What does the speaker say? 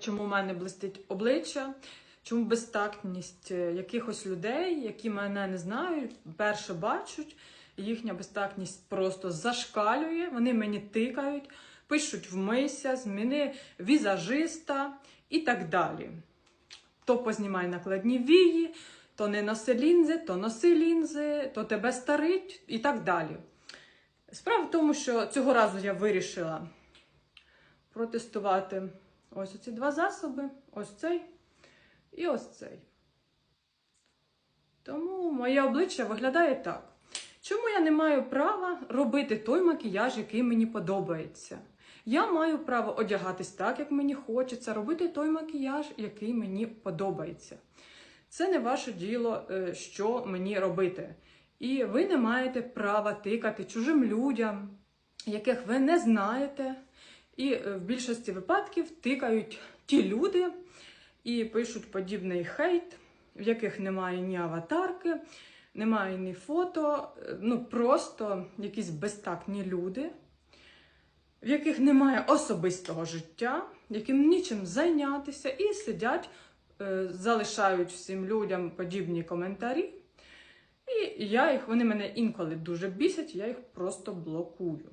чому в мене блистить обличчя, чому безтактність е, якихось людей, які мене не знають, перше бачать, їхня безтактність просто зашкалює, вони мені тикають, пишуть вмийся, зміни візажиста і так далі. То познімай накладні вії, то не носи лінзи, то носи лінзи, то тебе старить і так далі. Справа в тому, що цього разу я вирішила протестувати ось ці два засоби, ось цей і ось цей. Тому моє обличчя виглядає так. Чому я не маю права робити той макіяж, який мені подобається? Я маю право одягатись так, як мені хочеться, робити той макіяж, який мені подобається. Це не ваше діло, е, що мені робити. І ви не маєте права тикати чужим людям, яких ви не знаєте. І е, в більшості випадків тикають ті люди і пишуть подібний хейт, в яких немає ні аватарки, немає ні фото, е, ну просто якісь безтактні люди, в яких немає особистого життя, яким нічим зайнятися, і сидять, е, залишають всім людям подібні коментарі. І я їх, вони мене інколи дуже бісять, я їх просто блокую.